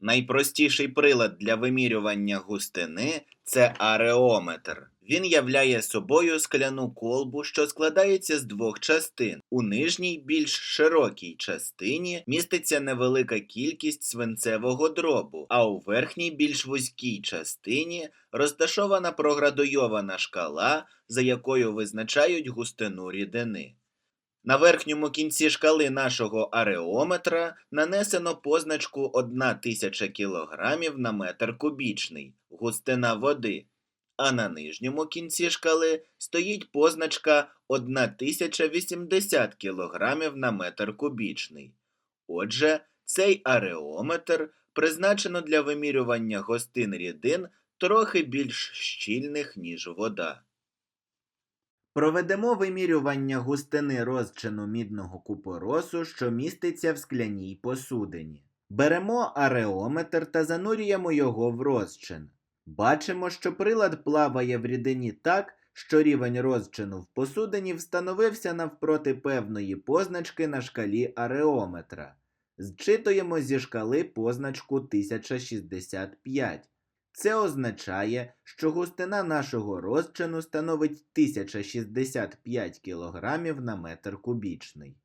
Найпростіший прилад для вимірювання густини це ареометр. Він являє собою скляну колбу, що складається з двох частин. У нижній, більш широкій частині міститься невелика кількість свинцевого дробу, а у верхній, більш вузькій частині розташована проградуйована шкала, за якою визначають густину рідини. На верхньому кінці шкали нашого ареометра нанесено позначку 1000 кг на метр кубічний густина води, а на нижньому кінці шкали стоїть позначка 1080 кг на метр кубічний. Отже, цей ареометр призначено для вимірювання гостин рідин трохи більш щільних, ніж вода. Проведемо вимірювання густини розчину мідного купоросу, що міститься в скляній посудині. Беремо ареометр та занурюємо його в розчин. Бачимо, що прилад плаває в рідині так, що рівень розчину в посудині встановився навпроти певної позначки на шкалі ареометра. Зчитуємо зі шкали позначку 1065. Це означає, що густина нашого розчину становить 1065 кг на метр кубічний.